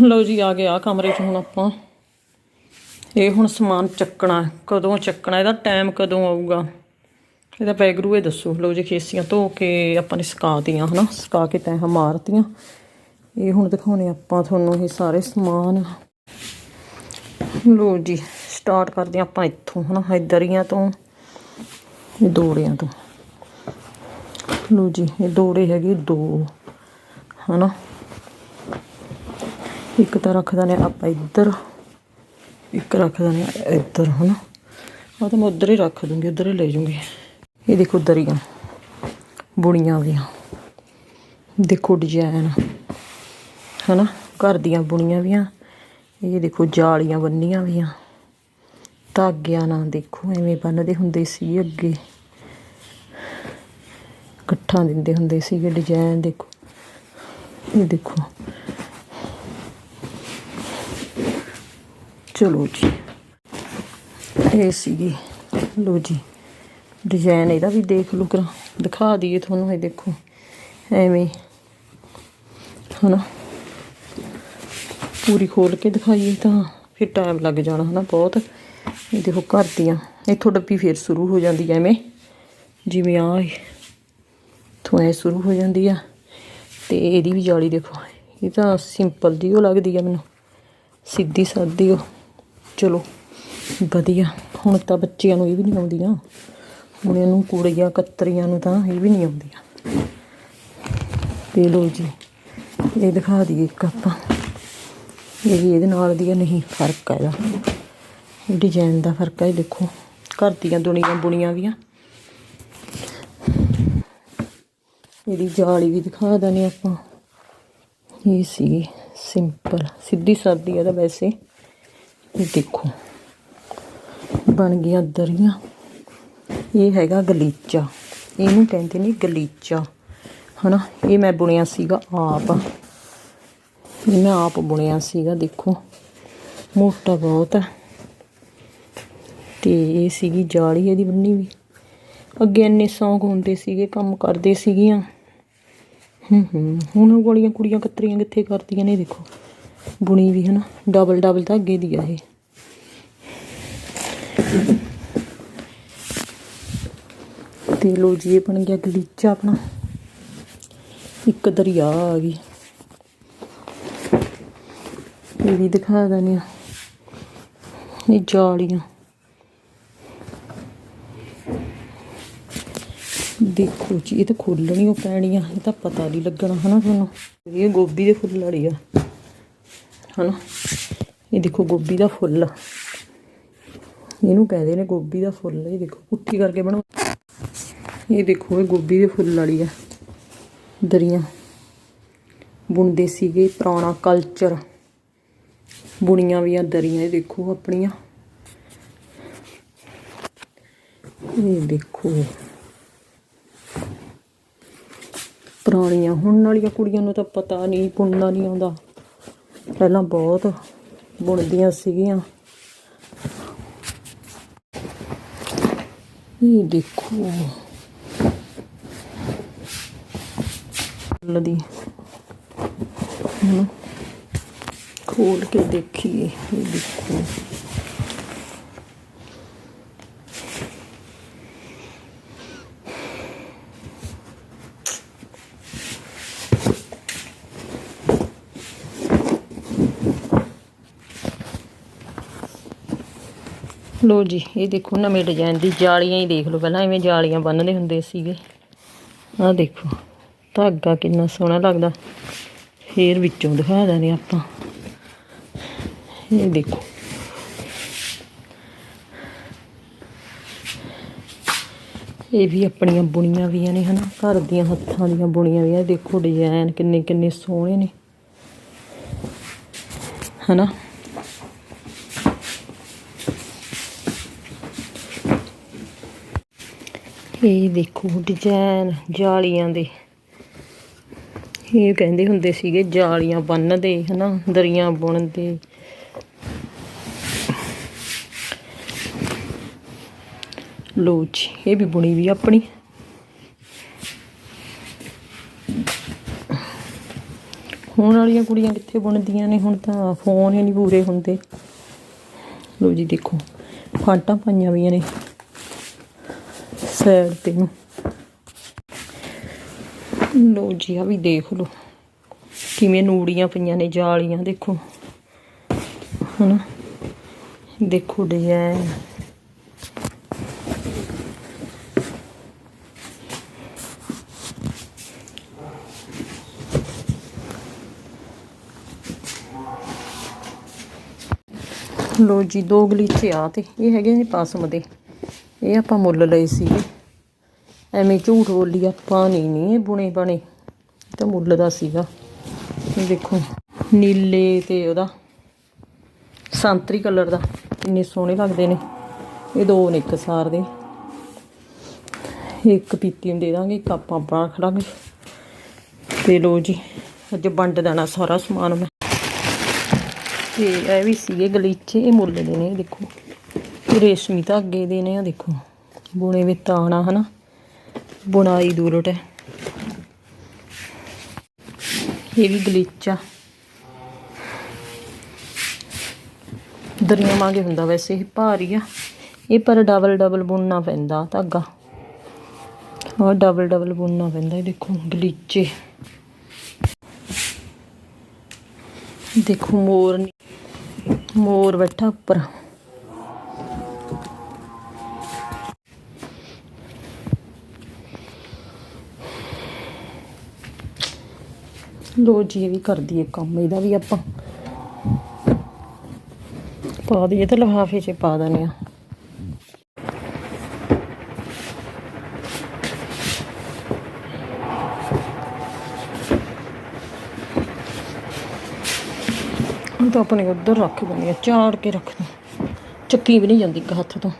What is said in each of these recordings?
ਲਓ ਜੀ, ਆ ਗਿਆ ਕਮਰੇ 'ਚ ਹੁਣ ਆਪਾਂ। ਇਹ ਹੁਣ ਸਮਾਨ ਚੱਕਣਾ ਕਦੋਂ ਚੱਕਣਾ, ਇਹਦਾ ਟਾਈਮ ਕਦੋਂ ਆਊਗਾ? ਇਹਦਾ ਪੈਗਰੂ ਇਹ ਦੱਸੋ। ਲਓ ਜੀ, ਖੇਸੀਆਂ ਧੋ ਕੇ ਆਪਾਂ ਨੇ ਸੁਕਾਤੀਆਂ ਹਨਾ? ਸੁਕਾ ਕੇ ਤੈਂ ਮਾਰਤੀਆਂ ਇਹ ਹੁਣ ਦਿਖਾਉਣੇ ਆਪਾਂ ਤੁਹਾਨੂੰ ਇਹ ਸਾਰੇ ਸਮਾਨ। ਲਓ ਜੀ ਸਟਾਰਟ ਕਰਦੇ ਹਾਂ ਆਪਾਂ ਇੱਥੋਂ, ਹਨਾ? ਇਧਰੀਆਂ ਤੋਂ, ਇਹ ਦੋੜਿਆਂ ਤੋਂ। ਲਓ ਜੀ, ਇਹ ਦੋੜੇ ਹੈਗੇ ਦੋ, ਹਨਾ? ਇੱਕ ਤਾਂ ਰੱਖ ਦਿੰਦੇ ਆਪਾਂ ਇੱਧਰ, ਇੱਕ ਰੱਖ ਦਿੰਦੇ ਹਾਂ ਇੱਧਰ, ਹਨਾ? ਉਹ ਤਾਂ ਮੈਂ ਉੱਧਰ ਹੀ ਰੱਖ ਦੂੰਗੀ, ਉੱਧਰ ਹੀ ਲੈ ਜੂੰਗੀ। ਇਹ ਦੇਖੋ ਦਰੀਆਂ ਬੁਣੀਆਂ ਦੀਆਂ। ਦੇਖੋ ਡਿਜ਼ਾਈਨ ਹਨਾ? ਘਰ ਦੀਆਂ ਬੁਣੀਆਂ ਵੀਆਂ ਇਹ ਦੇਖੋ ਜਾਲੀਆਂ ਬੰਨੀਆਂ ਵੀਆਂ ਧਾਗਿਆਂ ਨਾਲ ਦੇਖੋ, ਐਵੇਂ ਬੰਨਦੇ ਹੁੰਦੇ ਸੀ ਅੱਗੇ। ਇਕੱਠਾਂ ਦਿੰਦੇ ਹੁੰਦੇ ਸੀਗੇ ਡਿਜ਼ਾਈਨ ਦੇਖੋ। ਇਹ ਦੇਖੋ। ਚਲੋ ਜੀ। ਇਹ ਸੀਗੀ ਲੋ ਜੀ ਡਿਜ਼ਾਈਨ ਇਹਦਾ ਵੀ ਦੇਖ ਲਓ ਕਰਾਂ, ਦਿਖਾ ਦਈਏ ਤੁਹਾਨੂੰ ਇਹ ਦੇਖੋ, ਐਵੇਂ। ਹਨਾ? ਪੂਰੀ ਖੋਲ ਕੇ ਦਿਖਾਈਏ ਤਾਂ, ਫਿਰ ਟਾਈਮ ਲੱਗ ਜਾਣਾ ਹਨਾ ਬਹੁਤ। ਇਹ ਦੇਖੋ ਘਰ ਦੀਆਂ, ਇੱਥੋਂ ਡੱਬੀ ਫੇਰ ਸ਼ੁਰੂ ਹੋ ਜਾਂਦੀ ਐ ਐਵੇਂ। ਜਿਵੇਂ ਆ ਇੱਥੋਂ ਐ ਸ਼ੁਰੂ ਹੋ ਜਾਂਦੀ ਆ। ਤੇ ਇਹਦੀ ਵੀ ਜਾਲੀ ਦੇਖੋ, ਇਹ ਤਾਂ ਸਿੰਪਲ ਦੀ ਉਹ ਲੱਗਦੀ ਆ ਮੈਨੂੰ। ਸਿੱਧੀ ਸਾਦੀ ਉਹ। ਚਲੋ, ਵਧੀਆ। ਹੁਣ ਤਾਂ ਬੱਚਿਆਂ ਨੂੰ ਇਹ ਵੀ ਨਹੀਂ ਆਉਂਦੀਆਂ। ਹੁਣ ਇਹਨੂੰ ਕੁੜੀਆਂ ਕਤਰੀਆਂ ਨੂੰ ਤਾਂ ਇਹ ਵੀ ਨਹੀਂ ਆਉਂਦੀਆਂ। ਤੇ ਲੋ ਜੀ, ਇਹ ਦਿਖਾ ਦਈਏ ਇੱਕ ਆਪਾਂ। ਇਹ ਵੀ ਇਹਦੇ ਨਾਲ ਦੀ ਨਹੀਂ, ਫ਼ਰਕ ਆ ਇਹਦਾ। ਡਿਜ਼ਾਈਨ ਦਾ ਫ਼ਰਕ ਹੈ ਦੇਖੋ। ਘਰ ਦੀਆਂ ਦੁਨੀਆਂ ਬੁਣੀਆਂ ਵੀ ਆ ਇਹਦੀ ਜਾਲੀ ਵੀ ਦਿਖਾ ਦਨੇ ਆਪਾਂ। ਇਹ ਸੀ ਸਿੰਪਲ ਸਿੱਧੀ ਸਾਦੀ ਇਹਦਾ ਵੈਸੇ। ਇਹ ਦੇਖੋ, ਬਣ ਗਿਆ ਦਰੀਆਂ। ਇਹ ਹੈਗਾ ਗਲੀਚਾ। ਇਹਨੂੰ ਕਹਿੰਦੇ ਨੇ ਗਲੀਚਾ। ਹਨਾ? ਇਹ ਮੈਂ ਬੁਣਿਆ ਸੀਗਾ ਆਪ। ਇਹ ਮੈਂ ਆਪ ਬੁਣਿਆ ਸੀਗਾ, ਦੇਖੋ। ਮੋਟਾ ਬਹੁਤ ਹੈ। ਤੇ ਇਹ ਸੀਗੀ ਜਾਲੀ ਇਹਦੀ ਬੰਨੀ ਵੀ। ਅੱਗੇ ਇੰਨੇ ਸੌਂਕ ਹੁੰਦੇ ਸੀਗੇ, ਕੰਮ ਕਰਦੇ ਸੀਗੀਆਂ। ਹੂੰ ਹੂੰ। ਹੁਣ ਉਹ ਵਾਲੀਆਂ ਕੁੜੀਆਂ ਕਤਰੀਆਂ ਕਿੱਥੇ ਕਰਦੀਆਂ ਨੇ, ਦੇਖੋ। ਬੁਣੀ ਵੀ ਹਨਾ ਡਬਲ ਡਬਲ ਧਾਗੇ ਦੀ ਆ ਇਹ। ਤੇ ਲੋ ਜੀ, ਇਹ ਬਣ ਗਿਆ ਗਲੀਚਾ ਆਪਣਾ। ਇੱਕ ਦਰਿਆ ਆ ਗਈ। ਇਹ ਵੀ ਦਿਖਾ ਦਨੇ ਆ ਇਹ ਜਾਲੀਆਂ। ਦੇਖੋ ਜੀ, ਇਹ ਤਾਂ ਖੋਲਣੀ ਉਹ ਪੈਣੀ ਇਹ ਤਾਂ ਪਤਾ ਨਹੀਂ ਲੱਗਣਾ ਹਨਾ ਤੁਹਾਨੂੰ। ਇਹ ਗੋਭੀ ਦੇ ਫੁੱਲ ਵਾਲੀ ਆ। ਹਨਾ? ਇਹ ਦੇਖੋ ਗੋਭੀ ਦਾ ਫੁੱਲ। ਇਹਨੂੰ ਕਹਿੰਦੇ ਨੇ ਗੋਭੀ ਦਾ ਫੁੱਲ। ਇਹ ਦੇਖੋ ਪੁੱਠੀ ਕਰਕੇ ਬਣੋ ਇਹ ਦੇਖੋ, ਇਹ ਗੋਭੀ ਦੇ ਫੁੱਲ ਵਾਲੀ ਆ। ਦਰੀਆਂ। ਬੁਣਦੇ ਸੀਗੇ ਪੁਰਾਣਾ ਕਲਚਰ ਬੁਣੀਆਂ ਵੀ ਆ ਦਰੀਆਂ, ਇਹ ਦੇਖੋ ਆਪਣੀਆਂ। ਇਹ ਦੇਖੋ। ਪੁਰਾਣੀਆਂ, ਹੁਣ ਵਾਲੀਆਂ ਕੁੜੀਆਂ ਨੂੰ ਤਾਂ ਪਤਾ ਨਹੀਂ, ਬੁਣਨਾ ਨਹੀਂ ਆਉਂਦਾ। ਪਹਿਲਾਂ ਬਹੁਤ ਬੁਣਦੀਆਂ ਸੀਗੀਆਂ। ਇਹ ਦੇਖੋ। ਲਦੀ ਖੋਲ ਕੇ ਦੇਖੀਏ ਇਹ ਦੇਖੋ। ਲੋ ਜੀ, ਇਹ ਦੇਖੋ ਨਵੇਂ ਡਿਜ਼ਾਈਨ ਦੀ ਜਾਲੀਆਂ ਹੀ ਦੇਖ ਲਓ ਪਹਿਲਾਂ, ਐਵੇਂ ਜਾਲੀਆਂ ਬੰਨਦੇ ਹੁੰਦੇ ਸੀਗੇ। ਆਹ ਦੇਖੋ, ਧਾਗਾ ਕਿੰਨਾ ਸੋਹਣਾ ਲੱਗਦਾ। ਫੇਰ ਵਿੱਚੋਂ ਦਿਖਾ ਦਿੰਦੇ ਆਪਾਂ। ਇਹ ਦੇਖੋ। ਇਹ ਵੀ ਆਪਣੀਆਂ ਬੁਣੀਆਂ ਵੀਆਂ ਨੇ ਹਨਾ, ਘਰ ਦੀਆਂ ਹੱਥਾਂ ਦੀਆਂ ਬੁਣੀਆਂ ਵੀਆਂ ਦੇਖੋ ਡਿਜ਼ਾਈਨ ਕਿੰਨੇ ਕਿੰਨੇ ਸੋਹਣੇ ਨੇ। ਹਨਾ? ਇਹ ਦੇਖੋ ਡਿਜ਼ਾਈਨ ਜਾਲੀਆਂ ਦੇ। ਇਹ ਕਹਿੰਦੇ ਹੁੰਦੇ ਸੀਗੇ ਜਾਲੀਆਂ ਬੰਨਦੇ ਹਨਾ, ਦਰੀਆਂ ਬੁਣਦੇ। ਲੋ ਜੀ, ਇਹ ਵੀ ਬੁਣੀ ਵੀ ਆਪਣੀ। ਹੁਣ ਵਾਲੀਆਂ ਕੁੜੀਆਂ ਕਿੱਥੇ ਬੁਣਦੀਆਂ ਨੇ, ਹੁਣ ਤਾਂ ਫੋਨ ਹੀ ਨਹੀਂ ਪੂਰੇ ਹੁੰਦੇ। ਲੋ ਜੀ, ਦੇਖੋ, ਫਾਂਟਾਂ ਪਾਈਆਂ ਵੀਆਂ ਨੇ। ਸਾਈਡ ਤੇ ਨੂੰ। ਲੋ ਜੀ ਆ ਵੀ ਦੇਖ ਲੋ ਕਿਵੇਂ ਨੂੜੀਆਂ ਪਈਆਂ ਨੇ, ਜਾਲੀਆਂ, ਦੇਖੋ। ਹਨਾ? ਦੇਖੋ ਡਿਜ਼ਾਈਨ ਲੋ ਜੀ, ਦੋ ਗਲੀਚੇ ਆ ਤੇ, ਇਹ ਹੈਗੇ ਨੇ ਪਾਸਮ ਦੇ। ਇਹ ਆਪਾਂ ਮੁੱਲ ਲਏ ਸੀਗੇ। ਐਵੇਂ ਝੂਠ ਬੋਲੀ ਆਪਾਂ ਨਹੀਂ ਨਹੀਂ ਇਹ ਬੁਣੇ ਬਣੇ। ਤਾਂ ਮੁੱਲ ਦਾ ਸੀਗਾ। ਇਹ ਦੇਖੋ, ਨੀਲੇ ਤੇ ਉਹਦਾ, ਸੰਤਰੀ ਕਲਰ ਦਾ। ਇੰਨੇ ਸੋਹਣੇ ਲੱਗਦੇ ਨੇ। ਇਹ ਦੋ ਨੇ, ਇੱਕ ਸਾਰ ਦੇ। ਇੱਕ ਪੀਤੀ ਨੂੰ ਦੇ ਦਾਂਗੇ, ਇੱਕ ਆਪਾਂ ਆਪਣਾ ਖੜਾਂਗੇ। ਤੇ ਲੋ ਜੀ, ਅੱਜ ਵੰਡ ਦੇਣਾ ਸਾਰਾ ਸਮਾਨ ਮੈਂ। ਤੇ ਇਹ ਵੀ ਸੀਗੇ ਗਲੀਚੇ, ਇਹ ਮੁੱਲ ਦੇ ਨੇ ਦੇਖੋ। ਰੇਸ਼ਮੀ ਧਾਗੇ ਦੇ ਨੇ ਆ, ਦੇਖੋ। ਬੁਣੇ ਵੀ ਤਾਣਾ, ਹਨਾ? ਬੁਣਾਈ ਦੂਰਟ ਹੈ ਇਹ ਵੀ ਗਲੀਚਾ ਦਰੀਆਂ ਮਾਂਗੇ ਹੁੰਦਾ ਵੈਸੇ ਇਹ ਭਾਰੀ ਆ। ਇਹ ਪਰ ਡਬਲ ਡਬਲ ਬੁਣਨਾ ਪੈਂਦਾ ਧਾਗਾ। ਆ ਡਬਲ ਡਬਲ ਬੁਣਨਾ ਪੈਂਦਾ, ਇਹ ਦੇਖੋ, ਗਲੀਚੇ। ਦੇਖੋ, ਮੋਰ ਨੀ- ਮੋਰ ਬੈਠਾ ਉੱਪਰ। ਲੋ ਜੀ, ਇਹ ਵੀ ਕਰਦੀ ਹੈ ਕੰਮ, ਇਹਦਾ ਵੀ ਆਪਾਂ ਪਾ ਦਈਏ ਤੇ ਲਿਫਾਫੇ 'ਚ ਪਾ ਦਨੇ ਆ ਤਾਂ ਆਪਣੇ ਉੱਧਰ ਰੱਖ ਦਿੰਦੀ ਆ ਚਾੜ ਕੇ ਰੱਖਦੇ ਚੱਕੀ ਵੀ ਨਹੀਂ ਜਾਂਦੀ ਇੱਕ ਹੱਥ ਤੋਂ।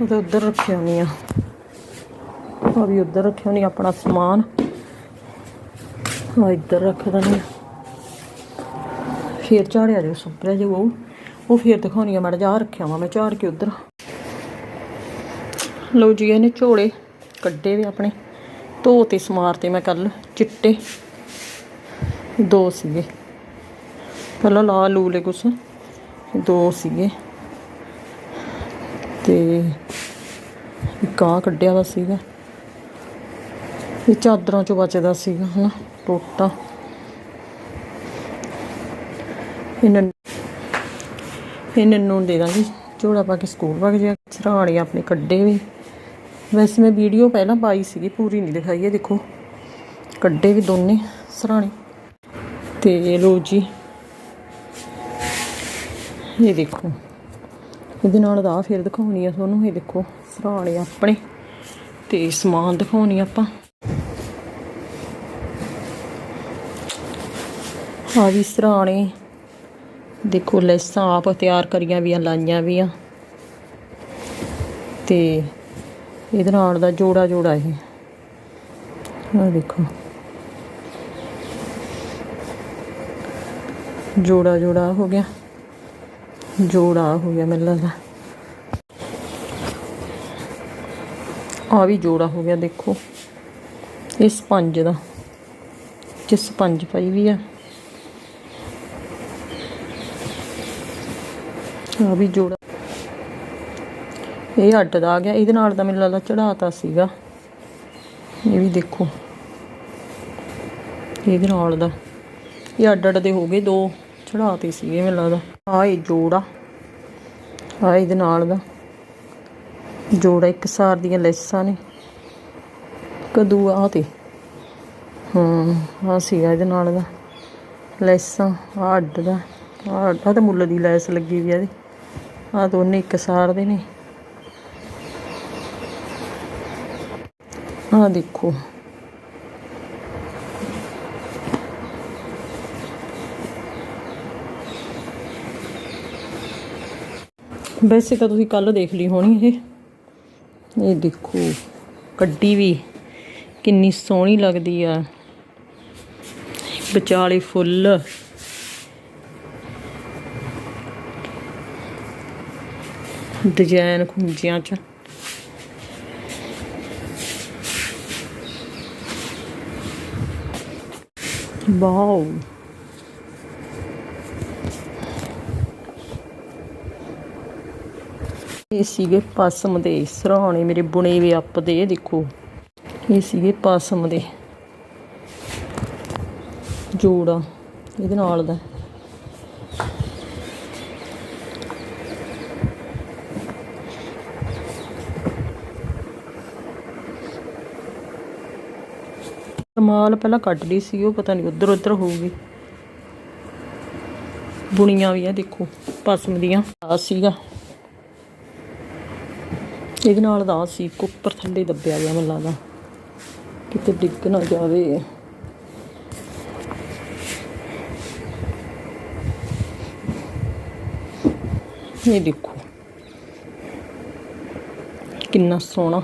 ਉਹ ਤਾਂ ਉੱਧਰ ਰੱਖਿਆ ਨਹੀਂ ਆ ਆ ਵੀ ਉੱਧਰ ਰੱਖਿਆ ਨਹੀਂ ਆਪਣਾ ਸਮਾਨ। ਆ ਇੱਧਰ ਰੱਖ ਦਿੰਦੀ ਆ ਫੇਰ ਝਾੜਿਆ ਜੋ ਸੁਪਰਿਆ ਜੋ ਉਹ। ਉਹ ਫੇਰ ਦਿਖਾਉਣੀ ਆ ਮੈਂ ਜਾ ਰੱਖਿਆ ਵਾ ਮੈਂ ਝਾੜ ਕੇ ਉੱਧਰ। ਲਓ ਜੀ, ਇਹਨੇ ਝੋਲੇ ਕੱਢੇ ਵੀ ਆਪਣੇ। ਧੋ ਤੇ ਸਮਾਰ ਤੇ ਮੈਂ ਕੱਲ ਚਿੱਟੇ। ਦੋ ਸੀਗੇ। ਪਹਿਲਾਂ ਲਾ ਲੂਲੇ ਕੁਛ। ਦੋ ਸੀਗੇ। ਤੇ ਇੱਕ ਆਹ ਕੱਢਿਆ ਵਾ ਸੀਗਾ। ਇਹ ਚਾਦਰਾਂ ਚੋਂ ਬਚਦਾ ਸੀਗਾ, ਹਨਾ, ਟੋਟਾ। ਇਹਨਾਂ ਇਹਨਾਂ ਨੂੰ ਦੇ ਦਾਂਗੀ, ਝੋਲਾ ਪਾ ਕੇ ਸਕੂਲ ਵਗ ਜਾ ਸਰਾਣੇ ਆਪਣੇ ਕੱਢੇ ਵੀ। ਵੈਸੇ ਮੈਂ ਵੀਡੀਓ ਪਹਿਲਾਂ ਪਾਈ ਸੀਗੀ, ਪੂਰੀ ਨਹੀਂ ਦਿਖਾਈ, ਇਹ ਦੇਖੋ। ਕੱਢੇ ਵੀ ਦੋਨੇ ਸਰਾਣੇ ਤੇ ਲੋ ਜੀ, ਇਹ ਦੇਖੋ। ਇਹਦੇ ਨਾਲ ਦਾ ਫਿਰ ਦਿਖਾਉਣੀ ਆ ਤੁਹਾਨੂੰ, ਇਹ ਦੇਖੋ ਸਰਾਣੇ ਆਪਣੇ। ਤੇ ਸਮਾਨ ਦਿਖਾਉਣੀ ਆਪਾਂ। ਆ ਵੀ ਸਰਾਣੇ। ਦੇਖੋ ਲੈਸਾਂ ਆਪ ਤਿਆਰ ਕਰੀਆਂ ਵੀ ਆ, ਲਾਈਆਂ ਵੀ ਆ। ਤੇ ਇਹਦੇ ਨਾਲ ਦਾ ਜੋੜਾ ਜੋੜਾ ਇਹ। ਆ ਦੇਖੋ। ਜੋੜਾ ਜੋੜਾ ਹੋ ਗਿਆ। ਜੋੜਾ ਹੋ ਗਿਆ ਮੈਨੂੰ ਲੱਗਦਾ। ਆ ਵੀ ਜੋੜਾ ਹੋ ਗਿਆ, ਦੇਖੋ। ਇਹ ਸਪੰਜ ਦਾ। ਜਿਸ ਸਪੰਜ ਪਈ ਵੀ ਆ। ਆ ਵੀ ਜੋੜਾ। ਇਹ ਅੱਡ ਦਾ ਆ ਗਿਆ, ਇਹਦੇ ਨਾਲ ਤਾਂ ਮੈਨੂੰ ਲੱਗਦਾ ਚੜਾਤਾ ਸੀਗਾ। ਇਹ ਵੀ ਦੇਖੋ। ਇਹਦੇ ਨਾਲ ਦਾ। ਇਹ ਅੱਡ ਅੱਡ ਦੇ ਹੋ ਗਏ, ਦੋ ਚੜਾਤੇ ਸੀਗੇ ਮੈਨੂੰ ਲੱਗਦਾ। ਆ ਇਹ ਜੋੜਾ। ਆ ਇਹਦੇ ਨਾਲ ਦਾ। ਜੋੜਾ ਇੱਕ ਸਾਰ ਦੀਆਂ ਲੈਸਾਂ ਨੇ। ਕਦੂ ਆ ਤੇ। ਹਾਂ ਆ ਸੀਗਾ ਇਹਦੇ ਨਾਲ ਦਾ। ਲੈਸਾਂ ਆ ਅੱਡ ਦਾ। ਆ ਅੱਡਾ ਤੇ ਮੁੱਲ ਦੀ ਲੈਸ ਲੱਗੀ ਵੀ ਆ ਇਹਦੇ। ਆ ਦੋਨੇ ਇੱਕ ਸਾਰ ਦੇ ਨੇ। ਆ ਦੇਖੋ। ਵੈਸੇ ਤਾਂ ਤੁਸੀਂ ਕੱਲ ਦੇਖ ਲਈ ਹੋਣੀ ਇਹ। ਇਹ ਦੇਖੋ ਕੱਡੀ ਵੀ ਕਿੰਨੀ ਸੋਹਣੀ ਲੱਗਦੀ ਆ। ਵਿਚਾਲੇ ਫੁੱਲ। ਡਿਜ਼ਾਈਨ ਖੁੰਝੀਆਂ 'ਚ। ਵਾਓ। ਇਹ ਸੀਗੇ ਪਾਸਮ ਦੇ, ਸਰਾਣੇ ਮੇਰੇ ਬੁਣੇ ਵੀ ਅੱਪ ਦੇ ਦੇਖੋ। ਇਹ ਸੀਗੇ ਪਾਸਮ ਦੇ ਜੋੜਾ, ਇਹਦੇ ਨਾਲ ਦਾ। ਮਾਲ ਪਹਿਲਾਂ ਕੱਢ ਲਈ ਸੀ, ਉਹ ਪਤਾ ਨਹੀਂ ਉਧਰ ਉਧਰ ਹੋਊਗੀ। ਬੁਣੀਆਂ ਵੀ ਆ, ਦੇਖੋ, ਪਸਮ ਦੀਆਂ। ਆ ਸੀਗਾ। ਇਹਦੇ ਨਾਲ ਦਾ ਸੀ ਇੱਕ ਉੱਪਰ ਥੱਲੇ ਦੱਬਿਆ ਗਿਆ ਮੈਨੂੰ ਲੱਗਦਾ ਕਿਤੇ ਡਿੱਗ ਨਾ ਜਾਵੇ। ਇਹ ਦੇਖੋ। ਕਿੰਨਾ ਸੋਹਣਾ।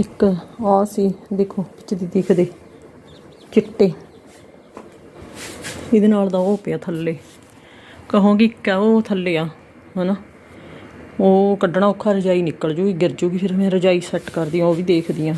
ਇੱਕ ਆ ਸੀ, ਦੇਖੋ ਵਿੱਚ ਦੀ ਦਿਖਦੇ ਚਿੱਟੇ। ਇਹਦੇ ਨਾਲ ਦਾ ਉਹ ਪਿਆ ਥੱਲੇ। ਕਹੋਗੇ ਕਿ ਉਹ ਥੱਲੇ ਆ, ਹਨਾ? ਉਹ ਕੱਢਣਾ ਔਖਾ, ਰਜਾਈ ਨਿਕਲ ਜੂਗੀ, ਗਿਰ ਜੂਗੀ, ਫਿਰ ਮੈਂ ਰਜਾਈ ਸੈੱਟ ਕਰਦੀ ਆ ਉਹ ਵੀ ਦੇਖਦੀ ਆ।